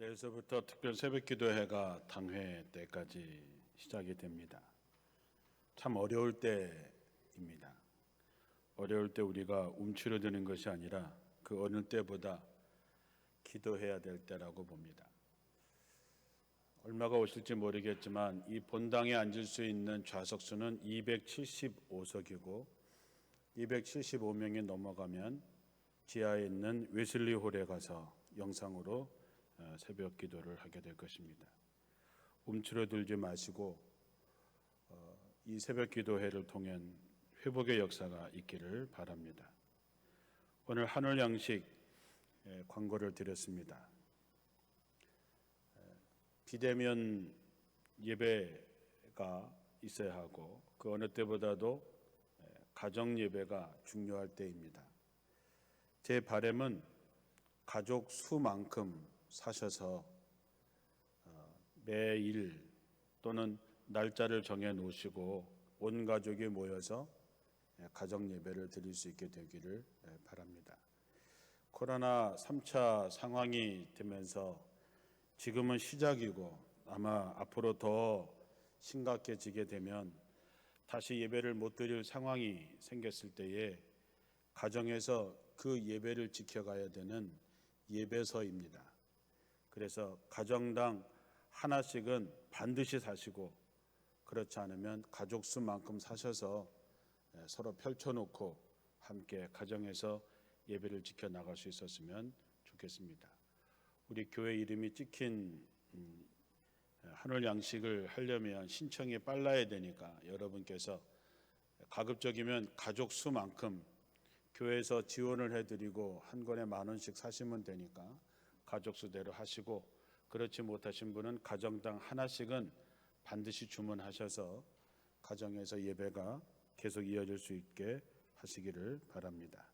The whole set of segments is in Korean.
내일서부터 특별 새벽 기도회가 당회 때까지 시작이 됩니다. 참 어려울 때입니다. 어려울 때 우리가 움츠러드는 것이 아니라 그 어느 때보다 기도해야 될 때라고 봅니다. 얼마가 오실지 모르겠지만 이 본당에 앉을 수 있는 좌석 수는 275석이고 275명이 넘어가면 지하에 있는 웨슬리 홀에 가서 영상으로 어, 새벽 기도를 하게 될 것입니다. 움츠러들지 마시고 어, 이 새벽 기도회를 통한 회복의 역사가 있기를 바랍니다. 오늘 하늘 양식 예, 광고를 드렸습니다. 에, 비대면 예배가 있어야 하고 그 어느 때보다도 에, 가정 예배가 중요할 때입니다. 제 바람은 가족 수만큼 사셔서 어, 매일 또는 날짜를 정해 놓으시고 온 가족이 모여서 예, 가정 예배를 드릴 수 있게 되기를 예, 바랍니다. 코로나 3차 상황이 되면서 지금은 시작이고 아마 앞으로 더 심각해지게 되면 다시 예배를 못 드릴 상황이 생겼을 때에 가정에서 그 예배를 지켜가야 되는 예배서입니다. 그래서 가정당 하나씩은 반드시 사시고 그렇지 않으면 가족 수만큼 사셔서 예, 서로 펼쳐놓고 함께 가정에서 예배를 지켜 나갈 수 있었으면 좋겠습니다. 우리 교회 이름이 찍힌 음, 하늘 양식을 하려면 신청이 빨라야 되니까 여러분께서 가급적이면 가족 수만큼 교회에서 지원을 해드리고 한 권에 만 원씩 사시면 되니까 가족 수대로 하시고 그렇지 못하신 분은 가정당 하나씩은 반드시 주문하셔서 가정에서 예배가 계속 이어질 수 있게 하시기를 바랍니다.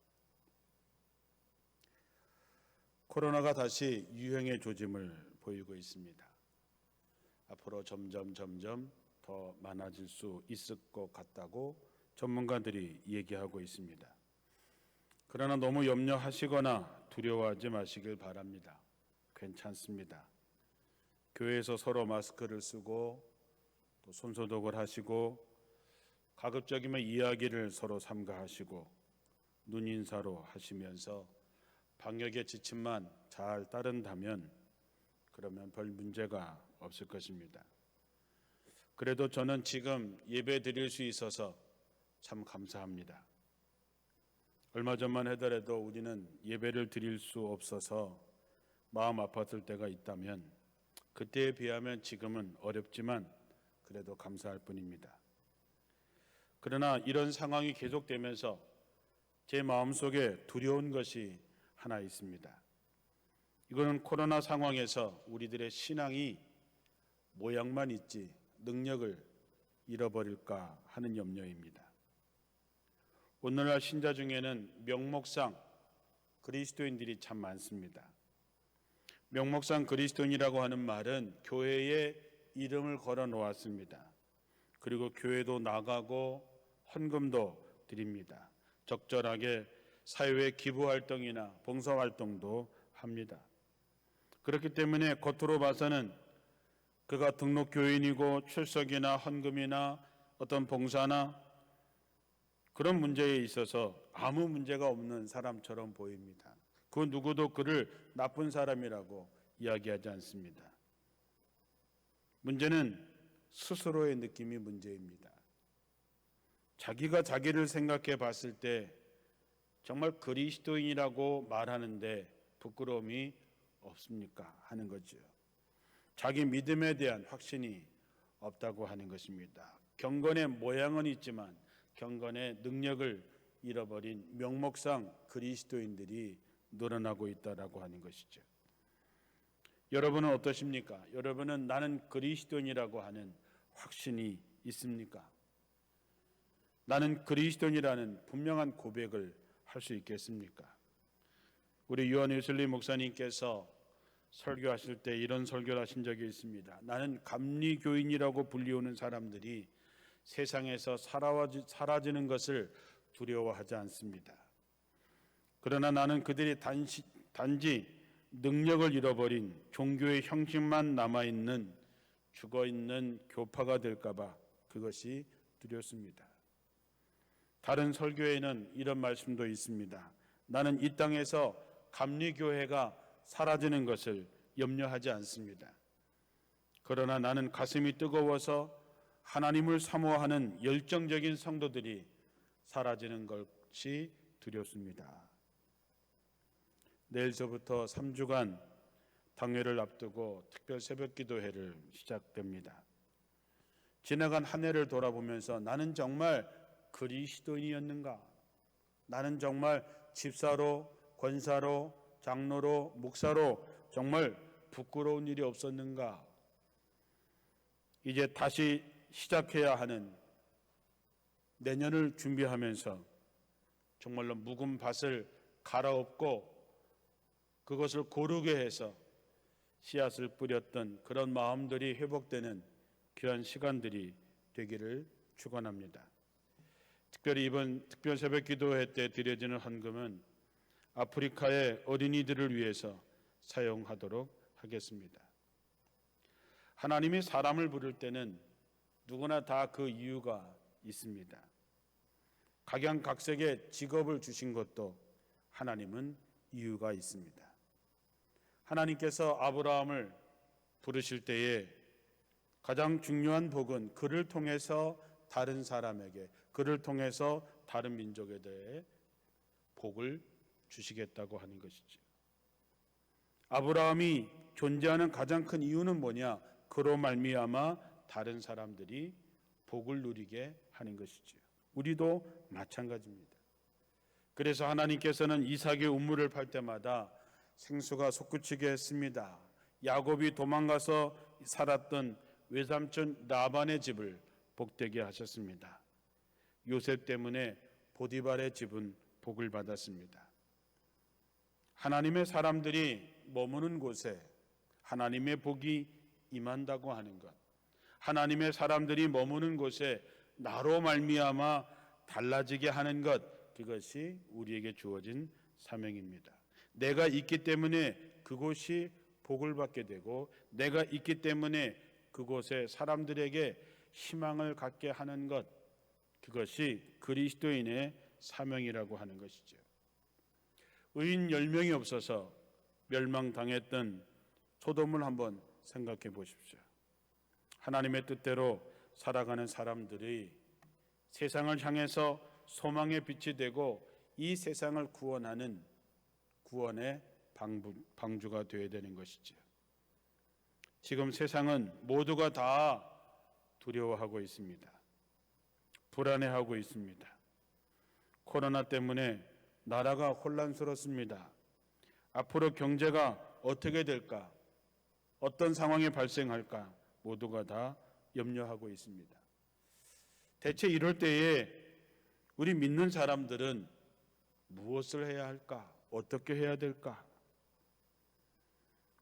코로나가 다시 유행의 조짐을 보이고 있습니다. 앞으로 점점 점점 더 많아질 수 있을 것 같다고 전문가들이 얘기하고 있습니다. 그러나 너무 염려하시거나 두려워하지 마시길 바랍니다. 괜찮습니다. 교회에서 서로 마스크를 쓰고 또 손소독을 하시고 가급적이면 이야기를 서로 삼가하시고 눈인사로 하시면서 방역의 지침만 잘 따른다면 그러면 별 문제가 없을 것입니다. 그래도 저는 지금 예배 드릴 수 있어서 참 감사합니다. 얼마 전만 하더라도 우리는 예배를 드릴 수 없어서 마음 아팠을 때가 있다면 그때에 비하면 지금은 어렵지만 그래도 감사할 뿐입니다. 그러나 이런 상황이 계속되면서 제 마음속에 두려운 것이 하나 있습니다. 이거는 코로나 상황에서 우리들의 신앙이 모양만 있지 능력을 잃어버릴까 하는 염려입니다. 오늘날 신자 중에는 명목상 그리스도인들이 참 많습니다. 명목상 그리스도인이라고 하는 말은 교회에 이름을 걸어 놓았습니다. 그리고 교회도 나가고 헌금도 드립니다. 적절하게 사회의 기부 활동이나 봉사 활동도 합니다. 그렇기 때문에 겉으로 봐서는 그가 등록 교인이고 출석이나 헌금이나 어떤 봉사나 그런 문제에 있어서 아무 문제가 없는 사람처럼 보입니다. 그 누구도 그를 나쁜 사람이라고 이야기하지 않습니다. 문제는 스스로의 느낌이 문제입니다. 자기가 자기를 생각해 봤을 때 정말 그리스도인이라고 말하는데 부끄러움이 없습니까? 하는 거죠. 자기 믿음에 대한 확신이 없다고 하는 것입니다. 경건의 모양은 있지만 경건의 능력을 잃어버린 명목상 그리스도인들이 늘어나고 있다라고 하는 것이죠. 여러분은 어떠십니까? 여러분은 나는 그리스도인이라고 하는 확신이 있습니까? 나는 그리스도인이라는 분명한 고백을 할 수 있겠습니까? 우리 유한 웨슬리 목사님께서 설교하실 때 이런 설교를 하신 적이 있습니다. 나는 감리교인이라고 불리우는 사람들이 세상에서 사라지는 것을 두려워하지 않습니다. 그러나 나는 그들이 단시, 단지 능력을 잃어버린 종교의 형식만 남아 있는 죽어 있는 교파가 될까봐 그것이 두렵습니다. 다른 설교에는 이런 말씀도 있습니다. 나는 이 땅에서 감리교회가 사라지는 것을 염려하지 않습니다. 그러나 나는 가슴이 뜨거워서 하나님을 사모하는 열정적인 성도들이 사라지는 것이 두렵습니다. 내일서부터 3주간 당회를 앞두고 특별 새벽 기도회를 시작됩니다. 지나간 한 해를 돌아보면서 나는 정말 그리스도인이었는가? 나는 정말 집사로, 권사로, 장로로, 목사로 정말 부끄러운 일이 없었는가? 이제 다시 시작해야 하는 내년을 준비하면서 정말로 묵은 밭을 갈아엎고 그것을 고르게 해서 씨앗을 뿌렸던 그런 마음들이 회복되는 귀한 시간들이 되기를 축원합니다. 특별히 이번 특별 새벽 기도회 때 드려지는 헌금은 아프리카의 어린이들을 위해서 사용하도록 하겠습니다. 하나님이 사람을 부를 때는 누구나 다 그 이유가 있습니다. 각양각색의 직업을 주신 것도 하나님은 이유가 있습니다. 하나님께서 아브라함을 부르실 때에 가장 중요한 복은 그를 통해서 다른 사람에게 그를 통해서 다른 민족에 대해 복을 주시겠다고 하는 것이죠. 아브라함이 존재하는 가장 큰 이유는 뭐냐? 그로 말미암아 다른 사람들이 복을 누리게 하는 것이죠. 우리도 마찬가지입니다. 그래서 하나님께서는 이삭의 우물을 팔 때마다 생수가 솟구치게 했습니다. 야곱이 도망가서 살았던 외삼촌 나반의 집을 복되게 하셨습니다. 요셉 때문에 보디발의 집은 복을 받았습니다. 하나님의 사람들이 머무는 곳에 하나님의 복이 임한다고 하는 것. 하나님의 사람들이 머무는 곳에 나로 말미암아 달라지게 하는 것. 그것이 우리에게 주어진 사명입니다. 내가 있기 때문에 그곳이 복을 받게 되고 내가 있기 때문에 그곳에 사람들에게 희망을 갖게 하는 것 그것이 그리스도인의 사명이라고 하는 것이죠. 의인 10명이 없어서 멸망당했던 소돔을 한번 생각해 보십시오. 하나님의 뜻대로 살아가는 사람들이 세상을 향해서 소망의 빛이 되고 이 세상을 구원하는 구원의 방부, 방주 가 되어야 되는 것이죠. 지금 세상은 모두가 다 두려워하고 있습니다. 불안해하고 있습니다. 코로나 때문에 나라가 혼란스럽습니다. 앞으로 경제가 어떻게 될까? 어떤 상황이 발생할까? 모두가 다 염려하고 있습니다. 대체 이럴 때에 우리 믿는 사람들은 무엇을 해야 할까? 어떻게 해야 될까?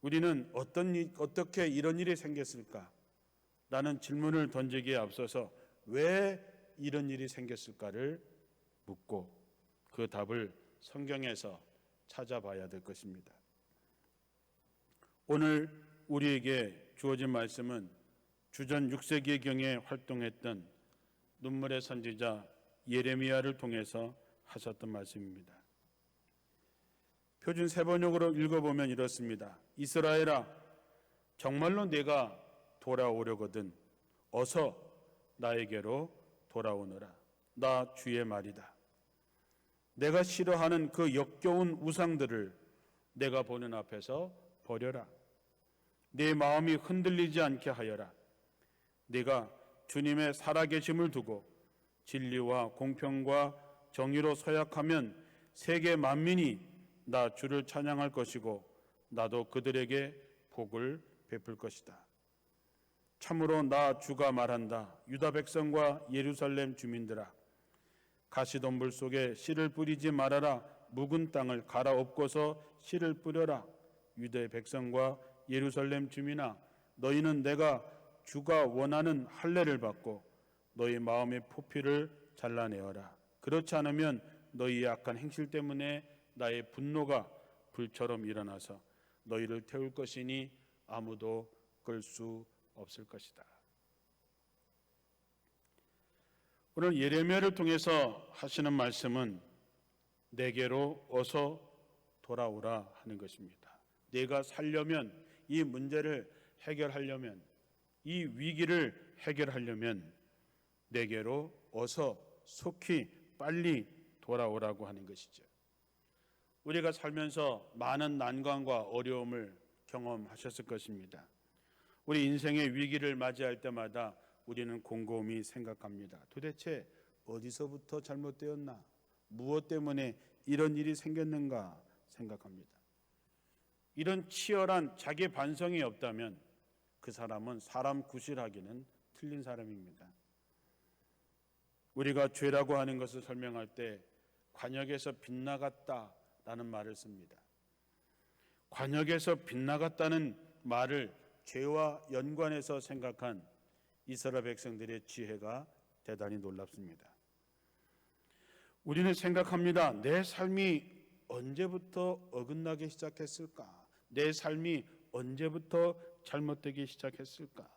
우리는 어떤 일, 어떻게 이런 일이 생겼을까? 라는 질문을 던지기에 앞서서 왜 이런 일이 생겼을까를 묻고 그 답을 성경에서 찾아봐야 될 것입니다. 오늘 우리에게 주어진 말씀은 주전 6세기 경에 활동했던 눈물의 선지자 예레미야를 통해서 하셨던 말씀입니다. 표준 세번역으로 읽어보면 이렇습니다. 이스라엘아, 정말로 내가 돌아오려거든 어서 나에게로 돌아오너라. 나 주의 말이다. 내가 싫어하는 그 역겨운 우상들을 내가 보는 앞에서 버려라. 내 마음이 흔들리지 않게 하여라. 내가 주님의 살아계심을 두고 진리와 공평과 정의로 서약하면 세계 만민이 나 주를 찬양할 것이고 나도 그들에게 복을 베풀 것이다. 참으로 나 주가 말한다. 유다 백성과 예루살렘 주민들아 가시덤불 속에 씨를 뿌리지 말아라. 묵은 땅을 갈아엎고서 씨를 뿌려라. 유대 백성과 예루살렘 주민아 너희는 내가 주가 원하는 할례를 받고 너희 마음의 포피를 잘라내어라. 그렇지 않으면 너희 약한 행실 때문에 나의 분노가 불처럼 일어나서 너희를 태울 것이니 아무도 끌 수 없을 것이다. 오늘 예레미야를 통해서 하시는 말씀은 내게로 어서 돌아오라 하는 것입니다. 내가 살려면 이 문제를 해결하려면 이 위기를 해결하려면 내게로 어서 속히 빨리 돌아오라고 하는 것이죠. 우리가 살면서 많은 난관과 어려움을 경험하셨을 것입니다. 우리 인생의 위기를 맞이할 때마다 우리는 곰곰이 생각합니다. 도대체 어디서부터 잘못되었나? 무엇 때문에 이런 일이 생겼는가 생각합니다. 이런 치열한 자기 반성이 없다면 그 사람은 사람 구실하기는 틀린 사람입니다. 우리가 죄라고 하는 것을 설명할 때 관역에서 빗나갔다 라는 말을 씁니다. 관역에서 빗나갔다는 말을 죄와 연관해서 생각한 이스라엘 백성들의 지혜가 대단히 놀랍습니다. 우리는 생각합니다. 내 삶이 언제부터 어긋나기 시작했을까? 내 삶이 언제부터 잘못되기 시작했을까?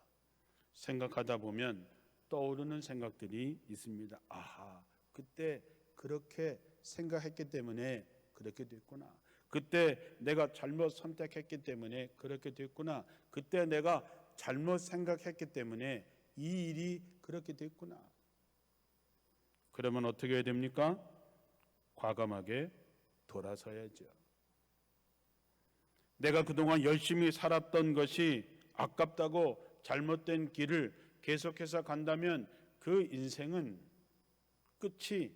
생각하다 보면 떠오르는 생각들이 있습니다. 아하, 그때 그렇게 생각했기 때문에 그렇게 됐구나. 그때 내가 잘못 선택했기 때문에 그렇게 됐구나. 그때 내가 잘못 생각했기 때문에 이 일이 그렇게 됐구나. 그러면 어떻게 해야 됩니까? 과감하게 돌아서야죠. 내가 그동안 열심히 살았던 것이 아깝다고 잘못된 길을 계속해서 간다면 그 인생은 끝이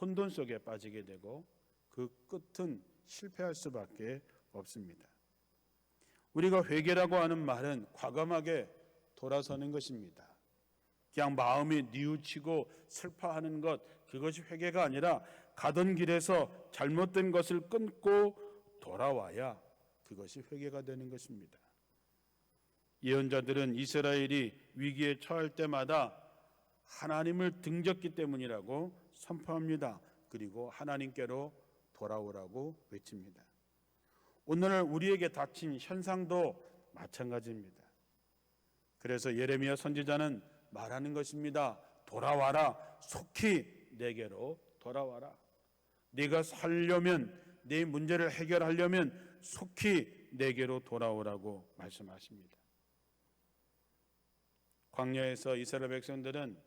혼돈 속에 빠지게 되고 그 끝은 실패할 수밖에 없습니다. 우리가 회개라고 하는 말은 과감하게 돌아서는 것입니다. 그냥 마음이 뉘우치고 슬퍼하는 것 그것이 회개가 아니라 가던 길에서 잘못된 것을 끊고 돌아와야 그것이 회개가 되는 것입니다. 예언자들은 이스라엘이 위기에 처할 때마다 하나님을 등졌기 때문이라고 선포합니다. 그리고 하나님께로 돌아오라고 외칩니다. 오늘 우리에게 닥친 현상도 마찬가지입니다. 그래서 예레미야 선지자는 말하는 것입니다. 돌아와라. 속히 내게로 돌아와라. 네가 살려면 네 문제를 해결하려면 속히 내게로 돌아오라고 말씀하십니다. 광야에서 이스라엘 백성들은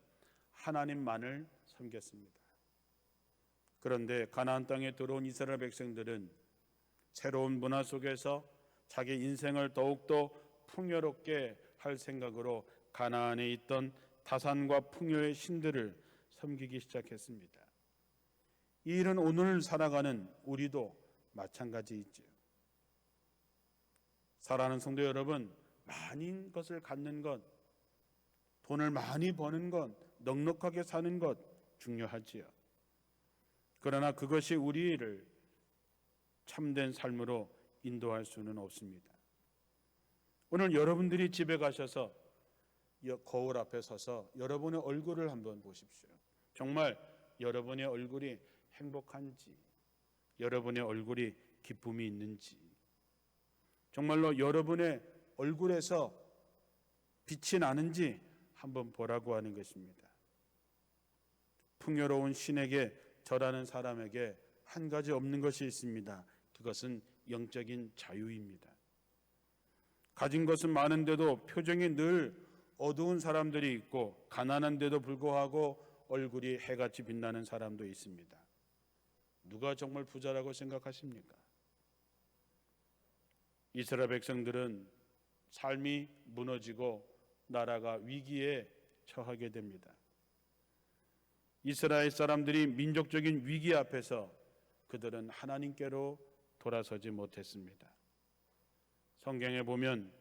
하나님만을 섬겼습니다. 그런데 가나안 땅에 들어온 이스라엘 백성들은 새로운 문화 속에서 자기 인생을 더욱더 풍요롭게 할 생각으로 가나안에 있던 다산과 풍요의 신들을 섬기기 시작했습니다. 이 일은 오늘 살아가는 우리도 마찬가지이죠. 사랑하는 성도 여러분, 많은 것을 갖는 것, 돈을 많이 버는 것, 넉넉하게 사는 것 중요하지요. 그러나 그것이 우리를 참된 삶으로 인도할 수는 없습니다. 오늘 여러분들이 집에 가셔서 거울 앞에 서서 여러분의 얼굴을 한번 보십시오. 정말 여러분의 얼굴이 행복한지, 여러분의 얼굴이 기쁨이 있는지, 정말로 여러분의 얼굴에서 빛이 나는지 한번 보라고 하는 것입니다. 풍요로운 신에게 절하는 사람에게 한 가지 없는 것이 있습니다. 그것은 영적인 자유입니다. 가진 것은 많은데도 표정이 늘 어두운 사람들이 있고 가난한데도 불구하고 얼굴이 해같이 빛나는 사람도 있습니다. 누가 정말 부자라고 생각하십니까? 이스라엘 백성들은 삶이 무너지고 나라가 위기에 처하게 됩니다. 이스라엘 사람들이 민족적인 위기 앞에서 그들은 하나님께로 돌아서지 못했습니다. 성경에 보면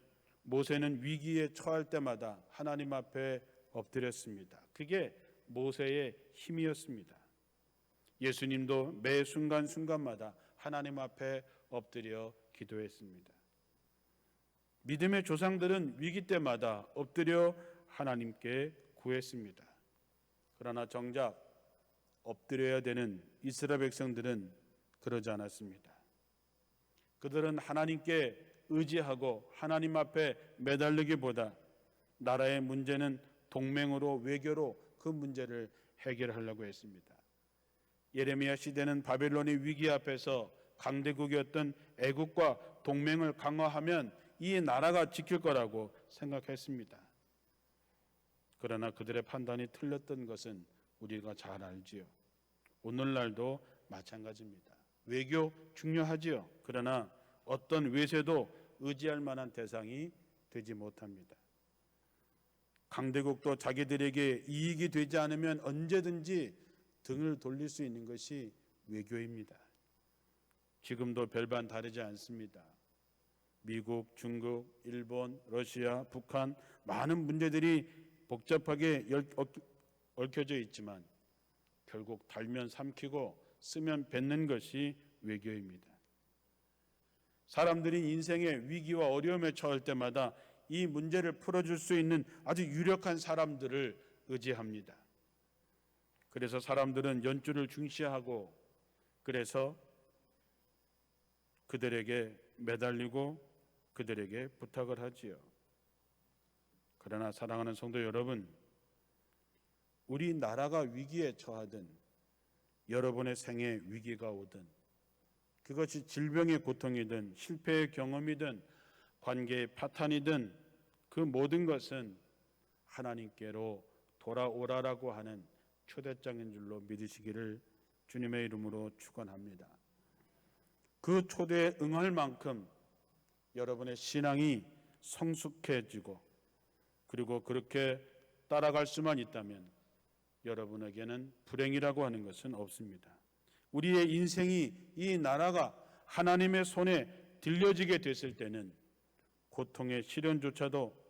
모세는 위기에 처할 때마다 하나님 앞에 엎드렸습니다. 그게 모세의 힘이었습니다. 예수님도 매 순간순간마다 하나님 앞에 엎드려 기도했습니다. 믿음의 조상들은 위기 때마다 엎드려 하나님께 구했습니다. 그러나 정작 엎드려야 되는 이스라엘 백성들은 그러지 않았습니다. 그들은 하나님께 의지하고 하나님 앞에 매달리기보다 나라의 문제는 동맹으로 외교로 그 문제를 해결하려고 했습니다. 예레미야 시대는 바벨론의 위기 앞에서 강대국이었던 애국과 동맹을 강화하면 이 나라가 지킬 거라고 생각했습니다. 그러나 그들의 판단이 틀렸던 것은 우리가 잘 알지요. 오늘날도 마찬가지입니다. 외교 중요하지요. 그러나 어떤 외세도 의지할 만한 대상이 되지 못합니다. 강대국도 자기들에게 이익이 되지 않으면 언제든지 등을 돌릴 수 있는 것이 외교입니다. 지금도 별반 다르지 않습니다. 미국, 중국, 일본, 러시아, 북한 많은 문제들이 복잡하게 얽혀져 있지만 결국 달면 삼키고 쓰면 뱉는 것이 외교입니다. 사람들이 인생의 위기와 어려움에 처할 때마다 이 문제를 풀어줄 수 있는 아주 유력한 사람들을 의지합니다. 그래서 사람들은 연주를 중시하고 그래서 그들에게 매달리고 그들에게 부탁을 하지요. 그러나 사랑하는 성도 여러분, 우리 나라가 위기에 처하든 여러분의 생에 위기가 오든 그것이 질병의 고통이든 실패의 경험이든 관계의 파탄이든 그 모든 것은 하나님께로 돌아오라라고 하는 초대장인 줄로 믿으시기를 주님의 이름으로 축원합니다. 그 초대에 응할 만큼 여러분의 신앙이 성숙해지고 그리고 그렇게 따라갈 수만 있다면 여러분에게는 불행이라고 하는 것은 없습니다. 우리의 인생이 이 나라가 하나님의 손에 들려지게 됐을 때는 고통의 시련조차도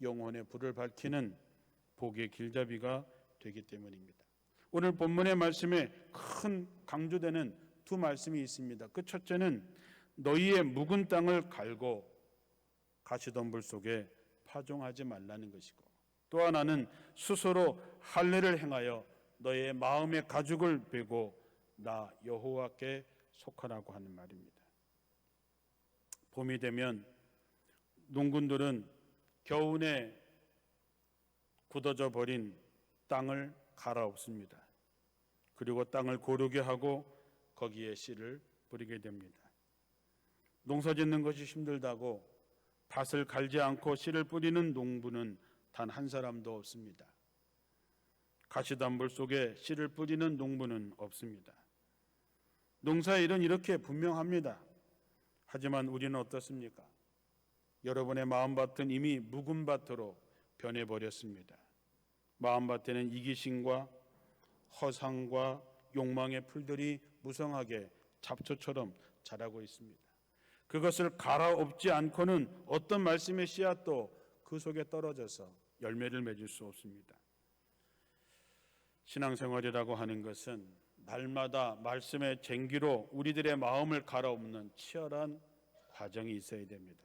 영혼의 불을 밝히는 복의 길잡이가 되기 때문입니다. 오늘 본문의 말씀에 큰 강조되는 두 말씀이 있습니다. 그 첫째는 너희의 묵은 땅을 갈고 가시덤불 속에 파종하지 말라는 것이고 또 하나는 스스로 할례를 행하여 너의 마음의 가죽을 베고 나 여호와께 속하라고 하는 말입니다. 봄이 되면 농군들은 겨우내 굳어져 버린 땅을 갈아엎습니다. 그리고 땅을 고르게 하고 거기에 씨를 뿌리게 됩니다. 농사 짓는 것이 힘들다고 밭을 갈지 않고 씨를 뿌리는 농부는 단 한 사람도 없습니다. 가시덤불 속에 씨를 뿌리는 농부는 없습니다. 농사의 일은 이렇게 분명합니다. 하지만 우리는 어떻습니까? 여러분의 마음밭은 이미 묵은 밭으로 변해버렸습니다. 마음밭에는 이기심과 허상과 욕망의 풀들이 무성하게 잡초처럼 자라고 있습니다. 그것을 갈아엎지 않고는 어떤 말씀의 씨앗도 그 속에 떨어져서 열매를 맺을 수 없습니다. 신앙생활이라고 하는 것은 날마다 말씀의 쟁기로 우리들의 마음을 갈아엎는 치열한 과정이 있어야 됩니다.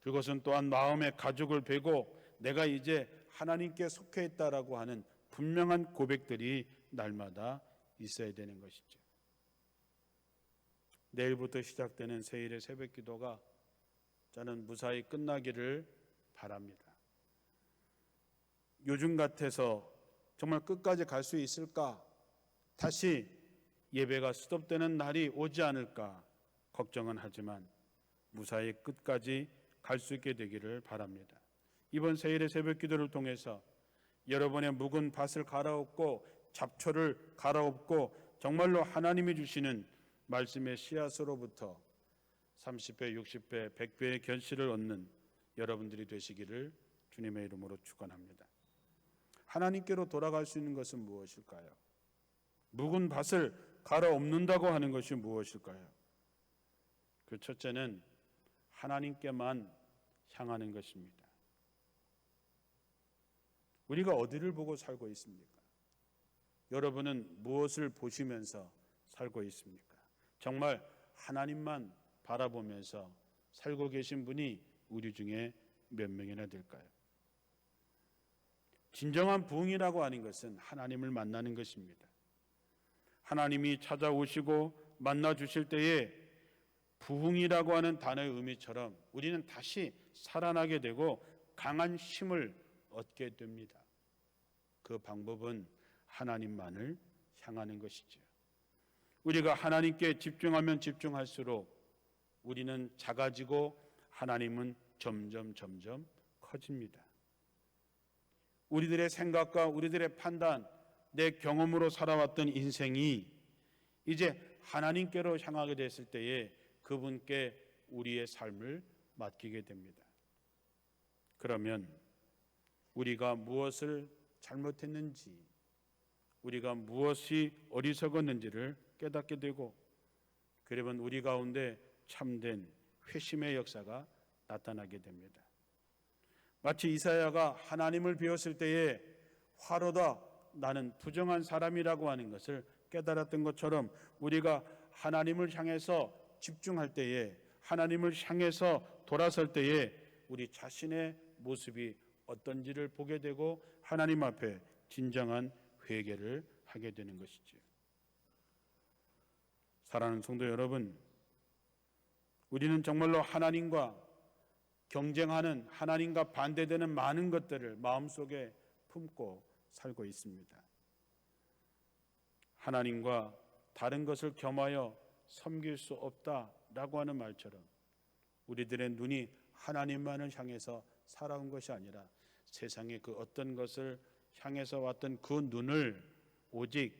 그것은 또한 마음의 가죽을 베고 내가 이제 하나님께 속해 있다라고 하는 분명한 고백들이 날마다 있어야 되는 것이죠. 내일부터 시작되는 세일의 새벽 기도가 저는 무사히 끝나기를 바랍니다. 요즘 같아서 정말 끝까지 갈 수 있을까? 다시 예배가 스톱되는 날이 오지 않을까 걱정은 하지만 무사히 끝까지 갈 수 있게 되기를 바랍니다. 이번 세일의 새벽 기도를 통해서 여러분의 묵은 밭을 갈아엎고 잡초를 갈아엎고 정말로 하나님이 주시는 말씀의 씨앗으로부터 30배, 60배, 100배의 견실을 얻는 여러분들이 되시기를 주님의 이름으로 축원합니다. 하나님께로 돌아갈 수 있는 것은 무엇일까요? 묵은 밭을 갈아엎는다고 하는 것이 무엇일까요? 그 첫째는 하나님께만 향하는 것입니다. 우리가 어디를 보고 살고 있습니까? 여러분은 무엇을 보시면서 살고 있습니까? 정말 하나님만 바라보면서 살고 계신 분이 우리 중에 몇 명이나 될까요? 진정한 부흥이라고 하는 것은 하나님을 만나는 것입니다. 하나님이 찾아오시고 만나 주실 때에 부흥이라고 하는 단어의 의미처럼 우리는 다시 살아나게 되고 강한 힘을 얻게 됩니다. 그 방법은 하나님만을 향하는 것이죠. 우리가 하나님께 집중하면 집중할수록 우리는 작아지고 하나님은 점점 점점 커집니다. 우리들의 생각과 우리들의 판단, 내 경험으로 살아왔던 인생이 이제 하나님께로 향하게 됐을 때에 그분께 우리의 삶을 맡기게 됩니다. 그러면 우리가 무엇을 잘못했는지, 우리가 무엇이 어리석었는지를 깨닫게 되고, 그러면 우리 가운데 참된 회심의 역사가 나타나게 됩니다. 마치 이사야가 하나님을 배웠을 때에 화로다 나는 부정한 사람이라고 하는 것을 깨달았던 것처럼 우리가 하나님을 향해서 집중할 때에 하나님을 향해서 돌아설 때에 우리 자신의 모습이 어떤지를 보게 되고 하나님 앞에 진정한 회개를 하게 되는 것이지요. 사랑하는 성도 여러분, 우리는 정말로 하나님과 경쟁하는 하나님과 반대되는 많은 것들을 마음속에 품고 살고 있습니다. 하나님과 다른 것을 겸하여 섬길 수 없다라고 하는 말처럼 우리들의 눈이 하나님만을 향해서 살아온 것이 아니라 세상의 그 어떤 것을 향해서 왔던 그 눈을 오직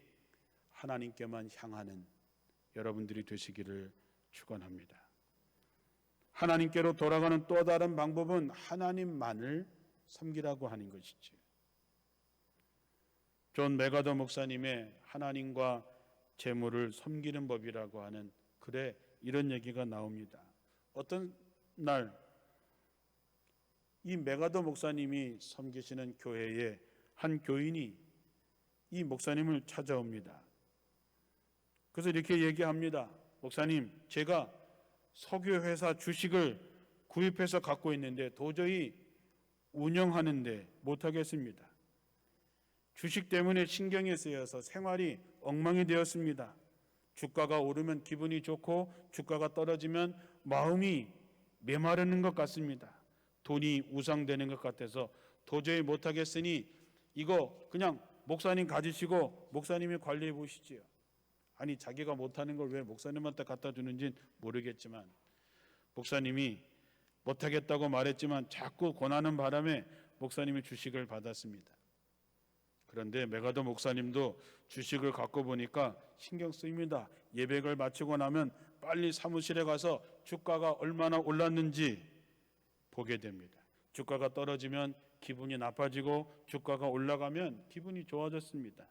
하나님께만 향하는 여러분들이 되시기를 축원합니다. 하나님께로 돌아가는 또 다른 방법은 하나님만을 섬기라고 하는 것이지. 존 메가더 목사님의 하나님과 재물을 섬기는 법이라고 하는 글에 이런 얘기가 나옵니다. 어떤 날 이 메가더 목사님이 섬기시는 교회에 한 교인이 이 목사님을 찾아옵니다. 그래서 이렇게 얘기합니다. 목사님, 제가 석유 회사 주식을 구입해서 갖고 있는데 도저히 운영하는데 못하겠습니다. 주식 때문에 신경이 쓰여서 생활이 엉망이 되었습니다. 주가가 오르면 기분이 좋고 주가가 떨어지면 마음이 메마르는 것 같습니다. 돈이 우상되는 것 같아서 도저히 못하겠으니 이거 그냥 목사님 가지시고 목사님이 관리해 보시지요. 아니 자기가 못하는 걸 왜 목사님한테 갖다 주는지 모르겠지만 목사님이 못하겠다고 말했지만 자꾸 권하는 바람에 목사님이 주식을 받았습니다. 그런데 메가더 목사님도 주식을 갖고 보니까 신경 쓰입니다. 예배를 마치고 나면 빨리 사무실에 가서 주가가 얼마나 올랐는지 보게 됩니다. 주가가 떨어지면 기분이 나빠지고 주가가 올라가면 기분이 좋아졌습니다.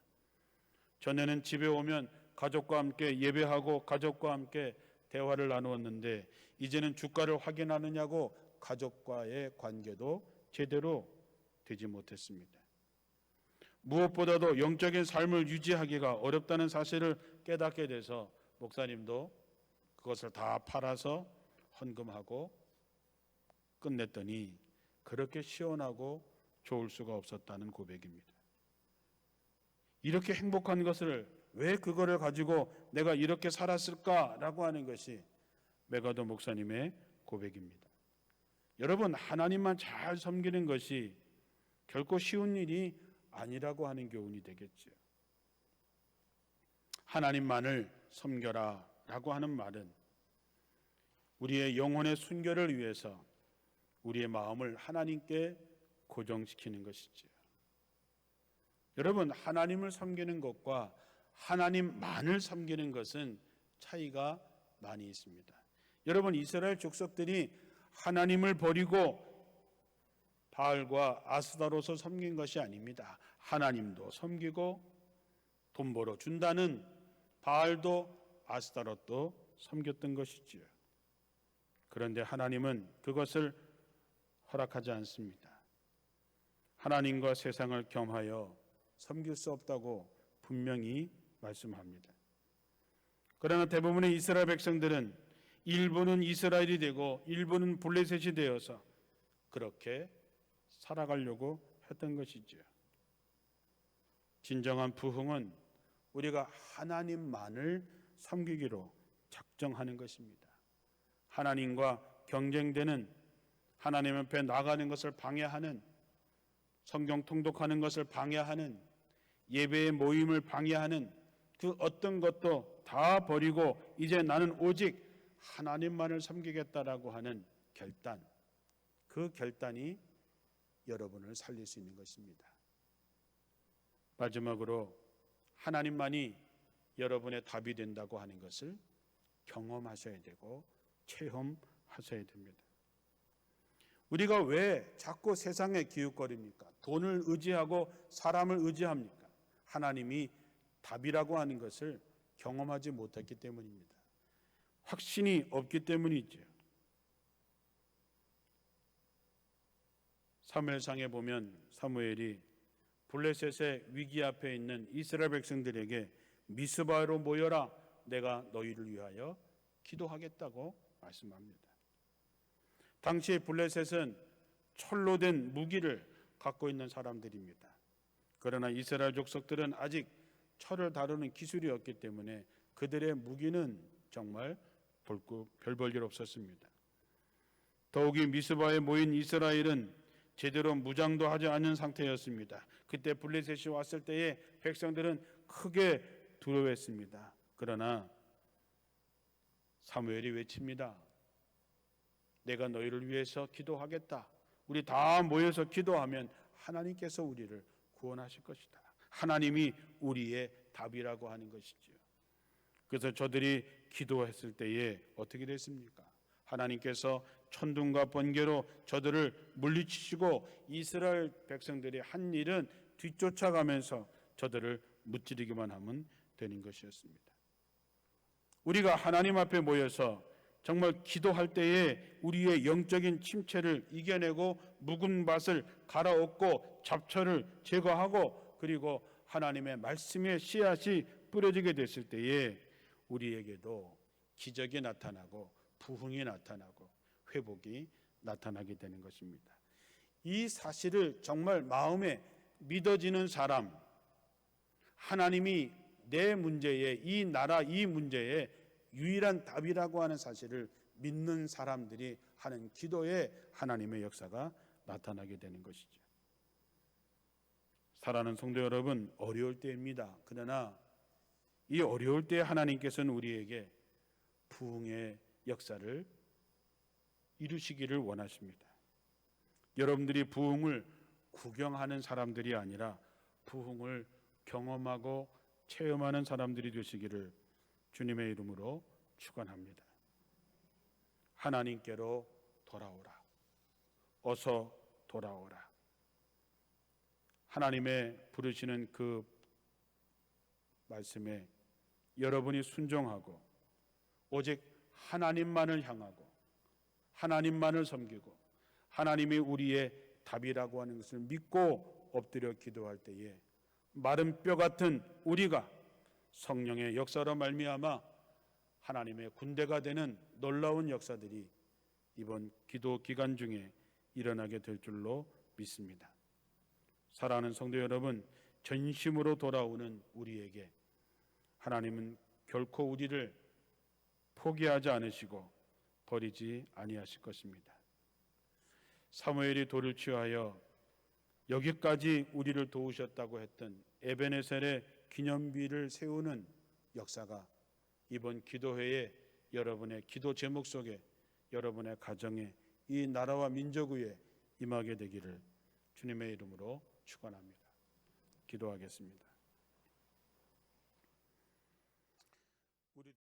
전에는 집에 오면 가족과 함께 예배하고 가족과 함께 대화를 나누었는데 이제는 주가를 확인하느냐고 가족과의 관계도 제대로 되지 못했습니다. 무엇보다도 영적인 삶을 유지하기가 어렵다는 사실을 깨닫게 돼서 목사님도 그것을 다 팔아서 헌금하고 끝냈더니 그렇게 시원하고 좋을 수가 없었다는 고백입니다. 이렇게 행복한 것을 왜 그거를 가지고 내가 이렇게 살았을까라고 하는 것이 메가더 목사님의 고백입니다. 여러분 하나님만 잘 섬기는 것이 결코 쉬운 일이 아니라고 하는 교훈이 되겠죠. 하나님만을 섬겨라 라고 하는 말은 우리의 영혼의 순결을 위해서 우리의 마음을 하나님께 고정시키는 것이지요. 여러분 하나님을 섬기는 것과 하나님만을 섬기는 것은 차이가 많이 있습니다. 여러분 이스라엘 족속들이 하나님을 버리고 바알과 아스다로서 섬긴 것이 아닙니다. 하나님도 섬기고 돈 벌어 준다는 바알도 아스다롯도 섬겼던 것이지요. 그런데 하나님은 그것을 허락하지 않습니다. 하나님과 세상을 겸하여 섬길 수 없다고 분명히 말씀합니다. 그러나 대부분의 이스라엘 백성들은 일부는 이스라엘이 되고 일부는 블레셋이 되어서 그렇게 살아가려고 했던 것이죠. 진정한 부흥은 우리가 하나님만을 섬기기로 작정하는 것입니다. 하나님과 경쟁되는 하나님 앞에 나가는 것을 방해하는 성경 통독하는 것을 방해하는 예배의 모임을 방해하는 그 어떤 것도 다 버리고 이제 나는 오직 하나님만을 섬기겠다라고 하는 결단 그 결단이 여러분을 살릴 수 있는 것입니다. 마지막으로 하나님만이 여러분의 답이 된다고 하는 것을 경험하셔야 되고 체험하셔야 됩니다. 우리가 왜 자꾸 세상에 기웃거립니까? 돈을 의지하고 사람을 의지합니까? 하나님이 답이라고 하는 것을 경험하지 못했기 때문입니다. 확신이 없기 때문이죠. 사무엘상에 보면 사무엘이 블레셋의 위기 앞에 있는 이스라엘 백성들에게 미스바로 모여라 내가 너희를 위하여 기도하겠다고 말씀합니다. 당시 블레셋은 철로 된 무기를 갖고 있는 사람들입니다. 그러나 이스라엘 족속들은 아직 철을 다루는 기술이 없기 때문에 그들의 무기는 정말 별볼일 없었습니다. 더욱이 미스바에 모인 이스라엘은 제대로 무장도 하지 않은 상태였습니다. 그때 블레셋이 왔을 때에 백성들은 크게 두려워했습니다. 그러나 사무엘이 외칩니다. 내가 너희를 위해서 기도하겠다. 우리 다 모여서 기도하면 하나님께서 우리를 구원하실 것이다. 하나님이 우리의 답이라고 하는 것이지요. 그래서 저들이 기도했을 때에 어떻게 됐습니까? 하나님께서 천둥과 번개로 저들을 물리치시고 이스라엘 백성들이 한 일은 뒤쫓아가면서 저들을 무찌르기만 하면 되는 것이었습니다. 우리가 하나님 앞에 모여서 정말 기도할 때에 우리의 영적인 침체를 이겨내고 묵은 밭을 갈아엎고 잡초를 제거하고 그리고 하나님의 말씀의 씨앗이 뿌려지게 됐을 때에 우리에게도 기적이 나타나고 부흥이 나타나고 회복이 나타나게 되는 것입니다. 이 사실을 정말 마음에 믿어지는 사람, 하나님이 내 문제에 이 나라 이 문제에 유일한 답이라고 하는 사실을 믿는 사람들이 하는 기도에 하나님의 역사가 나타나게 되는 것이죠. 사랑하는 성도 여러분, 어려울 때입니다. 그러나 이 어려울 때 하나님께서는 우리에게 부흥의 역사를 이루시기를 원하십니다. 여러분들이 부흥을 구경하는 사람들이 아니라 부흥을 경험하고 체험하는 사람들이 되시기를 주님의 이름으로 축원합니다. 하나님께로 돌아오라. 어서 돌아오라. 하나님의 부르시는 그 말씀에 여러분이 순종하고 오직 하나님만을 향하고 하나님만을 섬기고 하나님이 우리의 답이라고 하는 것을 믿고 엎드려 기도할 때에 마른 뼈 같은 우리가 성령의 역사로 말미암아 하나님의 군대가 되는 놀라운 역사들이 이번 기도 기간 중에 일어나게 될 줄로 믿습니다. 사랑하는 성도 여러분, 전심으로 돌아오는 우리에게 하나님은 결코 우리를 포기하지 않으시고 버리지 아니하실 것입니다. 사무엘이 돌을 취하여 여기까지 우리를 도우셨다고 했던 에베네셀의 기념비를 세우는 역사가 이번 기도회에 여러분의 기도 제목 속에 여러분의 가정에 이 나라와 민족 위에 임하게 되기를 주님의 이름으로 축원합니다. 기도하겠습니다.